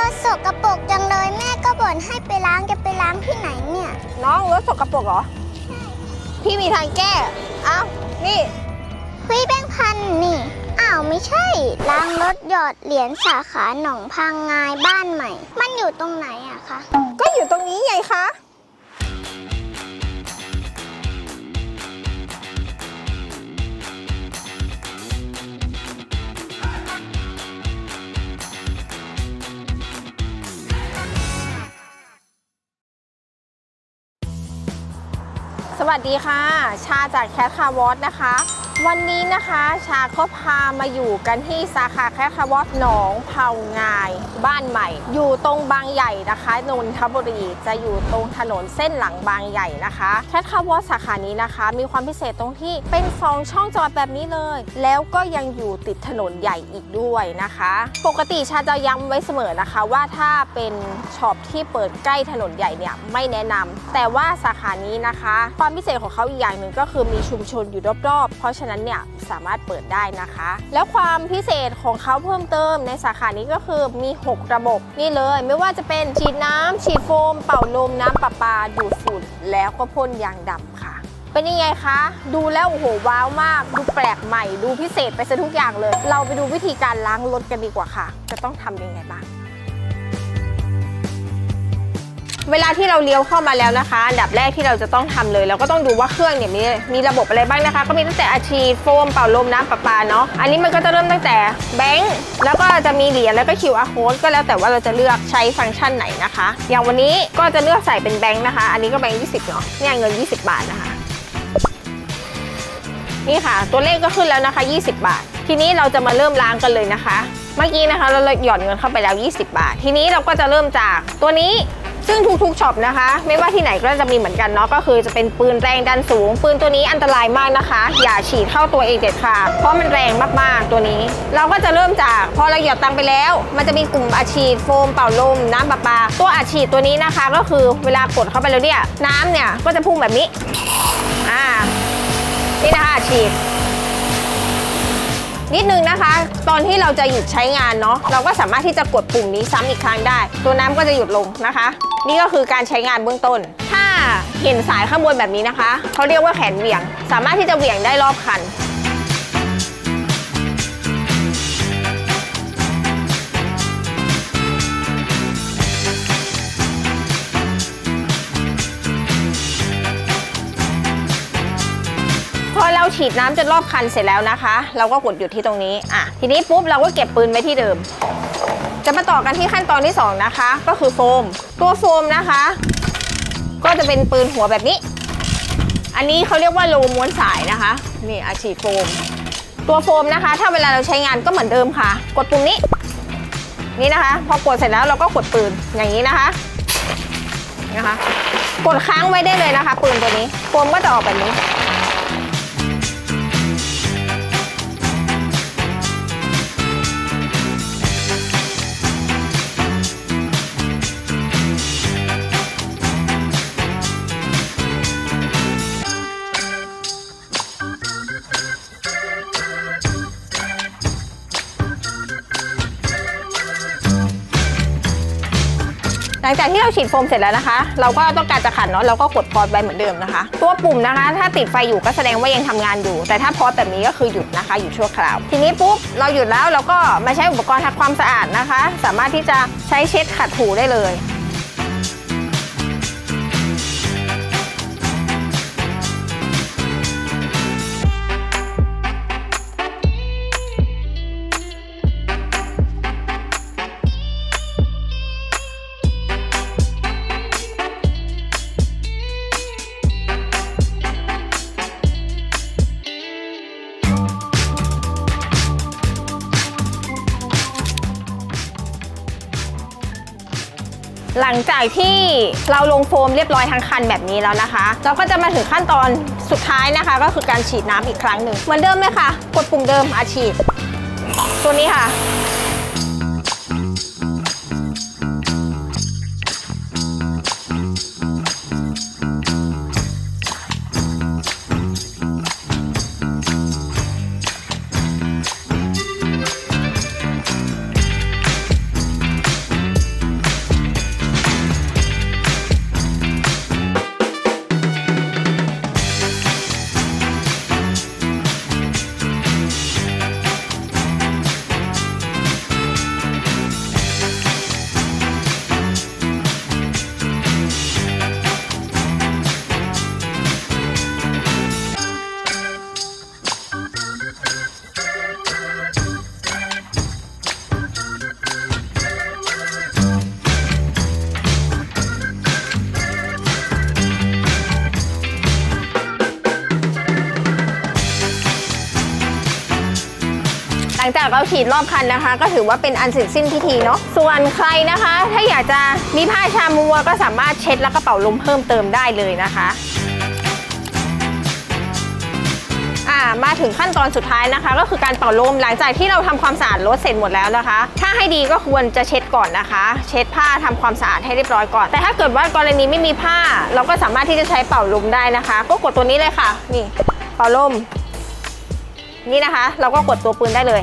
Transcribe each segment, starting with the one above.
รถสกปรกจังเลยแม่ก็บ่นให้ไปล้างจะไปล้างที่ไหนเนี่ย น้องรถสกปรกเหรอ พี่มีทางแก้ เอ้า นี่วิแบงค์พันนี่ อ้าวไม่ใช่ ล้างรถหยอดเหรียญสาขาหนองพังงายบ้านใหม่ มันอยู่ตรงไหนอะคะ ก็อยู่ตรงนี้ไงคะ สวัสดีค่ะ ชาจากแคทคาวอสนะคะ วันนี้นะคะชาก็พามาอยู่กันที่สาขาแคทคาวอสหนองเผางาย บ้านใหม่ อยู่ตรงบางใหญ่นะคะนนทบุรีจะอยู่ตรงถนนเส้นหลังบางใหญ่นะคะแคทคาวอสสาขานี้นะคะ มีความพิเศษตรงที่เป็นสองช่องจอดแบบนี้เลย แล้วก็ยังอยู่ติดถนนใหญ่อีกด้วยนะคะ ปกติชาจะย้ำไว้เสมอนะคะว่าถ้าเป็นช็อปที่เปิดใกล้ถนนใหญ่เนี่ยไม่แนะนำแต่ว่าสาขานี้นะคะ ความพิเศษของเขาอีกอย่างหนึ่งก็คือมีชุมชนอยู่รอบๆเพราะฉะนั้นเนี่ยสามารถเปิดได้นะคะ แล้วความพิเศษของเขาเพิ่มเติมในสาขานี้ก็คือมี 6 ระบบนี่เลยไม่ว่าจะเป็นฉีดน้ำฉีดโฟม เป่าลมน้ำประปาดูดฝุ่นแล้วก็พ่นยางดำค่ะเป็นยังไงคะ ดูแล้วโอ้โหว้าวมาก ดูแปลกใหม่ ดูพิเศษไปซะทุกอย่างเลย เราไปดูวิธีการล้างรถกันดีกว่าค่ะ จะต้องทำยังไงบ้าง เวลาที่เราเลี้ยวเข้ามาแล้วนะคะ อันดับแรกที่เราจะต้องทำเลย เราก็ต้องดูว่าเครื่องเนี่ยมีมีระบบอะไรบ้างนะคะ ก็มีตั้งแต่อาชีโฟมเป่าลมน้ำประปาเนาะอันนี้มันก็จะเริ่มตั้งแต่แบงค์แล้วก็จะมีเหรียญแล้วก็ QR code ก็แล้วแต่ว่าเราจะเลือกใช้ฟังก์ชันไหนนะคะ อย่างวันนี้ก็จะเลือกใส่เป็นแบงค์นะคะ อันนี้ก็แบงค์20เนาะเนี่ยเงิน 20 บาทนะคะนี่ค่ะ ตัวเลขก็ขึ้นแล้วนะคะ 20 บาท ทีนี้เราจะมาเริ่มล้างกันเลยนะคะ เมื่อกี้นะคะเราหย่อนเงินเข้าไปแล้ว 20 บาท ทีนี้เราก็จะเริ่มจากตัวนี้ ซึ่งทุกๆช็อปนะคะ ไม่ว่าที่ไหนก็จะมีเหมือนกันเนาะก็คือจะเป็นปืนแรงดันสูง ปืนตัวนี้อันตรายมากนะคะ อย่าฉีดเข้าตัวเองเด็ดขาดเพราะมันแรงมากๆตัวนี้ เราก็จะเริ่มจากพอเราหยอดตังไปแล้ว มันจะมีกลุ่มอาชีดโฟมเป่าลมน้ำประปา ตัวอาชีดตัวนี้นะคะ ก็คือเวลากดเข้าไปแล้วเนี่ยน้ำเนี่ยก็จะพุ่งแบบนี้อ่านี่นะคะอาชีดนิดนึงนะคะ ตอนที่เราจะหยุดใช้งานเนาะเราก็สามารถที่จะกดปุ่มนี้ซ้ำอีกครั้งได้ ตัวน้ำก็จะหยุดลงนะคะ นี่ก็คือการใช้งานเบื้องต้น ถ้าเห็นสายข้างบนแบบนี้นะคะ เขาเรียกว่าแขนเหวี่ยง สามารถที่จะเหวี่ยงได้รอบคันพอเราฉีดน้ำจนรอบคันเสร็จแล้วนะคะ เราก็กดหยุดที่ตรงนี้ อะ ทีนี้ปุ๊บเราก็เก็บปืนไว้ที่เดิม จะมาต่อกันที่ขั้นตอนที่ 2 นะคะ ก็คือโฟม ตัวโฟมนะคะ ก็จะเป็นปืนหัวแบบนี้ อันนี้เขาเรียกว่าโลม้วนสายนะคะนี่อาฉีโฟม ตัวโฟมนะคะ ถ้าเวลาเราใช้งานก็เหมือนเดิมค่ะ กดปุ่มนี้ นี่นะคะ พอกดเสร็จแล้วเราก็กดปืนอย่างนี้นะคะนะคะ กดค้างไว้ได้เลยนะคะ ปืนตัวนี้โฟมก็จะออกแบบนี้ ลังจากที่เราฉีดโฟมเสร็จแล้วนะคะ เราก็ต้องการจะขันเนาะเราก็กดพอดไว้เหมือนเดิมนะคะ ตัวปุ่มนะคะ ถ้าติดไฟอยู่ก็แสดงว่ายังทำงานอยู่ แต่ถ้าพอดแบบนี้ก็คือหยุดนะคะหยุดชั่วคราว ทีนี้ปุ๊บเราหยุดแล้วเราก็มาใช้อุปกรณ์ทำความสะอาดนะคะ สามารถที่จะใช้เช็ดขัดถูได้เลย หลังจากที่เราลงโฟมเรียบร้อยทั้งคันแบบนี้แล้วนะคะ เราก็จะมาถึงขั้นตอนสุดท้ายนะคะ ก็คือการฉีดน้ำอีกครั้งหนึ่งเหมือนเดิมเลยค่ะ กดปุ่มเดิมอาฉีด ตัวนี้ค่ะ งจากเราฉีดรอบคันนะคะ ก็ถือว่าเป็นอันเสร็จสิ้นพิธีเนาะส่วนใครนะคะ ถ้าอยากจะมีผ้าชามัวก็สามารถเช็ดแล้วก็เป่าลมเพิ่มเติมได้เลยนะคะอ่ามาถึงขั้นตอนสุดท้ายนะคะ ก็คือการเป่าลมหลังจากที่เราทำความสะอาดรถเสร็จหมดแล้วนะคะ ถ้าให้ดีก็ควรจะเช็ดก่อนนะคะ เช็ดผ้าทำความสะอาดให้เรียบร้อยก่อน แต่ถ้าเกิดว่ากรณีไม่มีผ้า เราก็สามารถที่จะใช้เป่าลมได้นะคะ ก็กดตัวนี้เลยค่ะ นี่เป่าลมนี่นะคะ เราก็กดตัวปืนได้เลย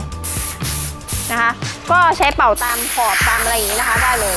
นะคะ ก็ใช้เป่าตามขอบตามอะไรอย่างนี้นะคะได้เลย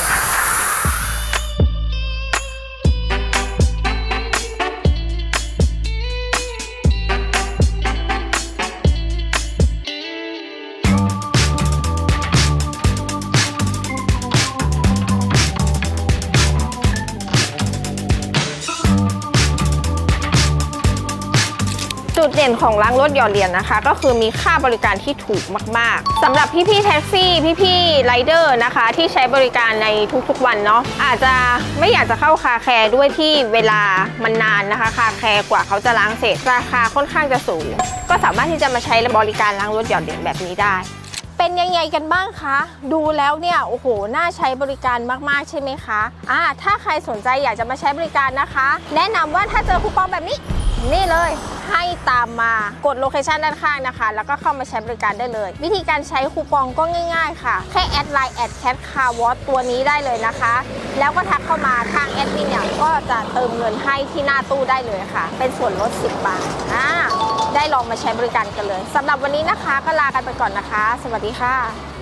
ด่นของล้างรถหยอดเหรียญนะคะ ก็คือมีค่าบริการที่ถูกมาก ๆสำหรับพี่ๆแท็กซี่พี่ๆไรเดอร์นะคะ ที่ใช้บริการในทุกๆวันเนาะอาจจะไม่อยากจะเข้าคาแคร์ด้วยที่เวลามันนานนะคะ คาแคร์กว่าเขาจะล้างเสร็จราคาค่อนข้างจะสูง ก็สามารถที่จะมาใช้บริการล้างรถหยอดเหรียญแบบนี้ได้เป็นยังไงกันบ้างคะ ดูแล้วเนี่ยโอ้โห น่าใช้บริการมากๆใช่ไหมคะ อ่า ถ้าใครสนใจอยากจะมาใช้บริการนะคะ แนะนำว่าถ้าเจอคูปองแบบนี้ นี่เลยให้ตามมากดโลเคชันด้านข้างนะคะ แล้วก็เข้ามาใช้บริการได้เลย วิธีการใช้คูปองก็ง่ายๆค่ะ แค่แอดไลน์แอดแคทคาร์วอตตัวนี้ได้เลยนะคะ แล้วก็ทักเข้ามาทางแอดมินเนี่ยก็จะเติมเงินให้ที่หน้าตู้ได้เลยค่ะ เป็นส่วนลด 10 บาทอ่าได้ลองมาใช้บริการกันเลยสำหรับวันนี้นะคะก็ลากันไปก่อนนะคะ สวัสดีค่ะ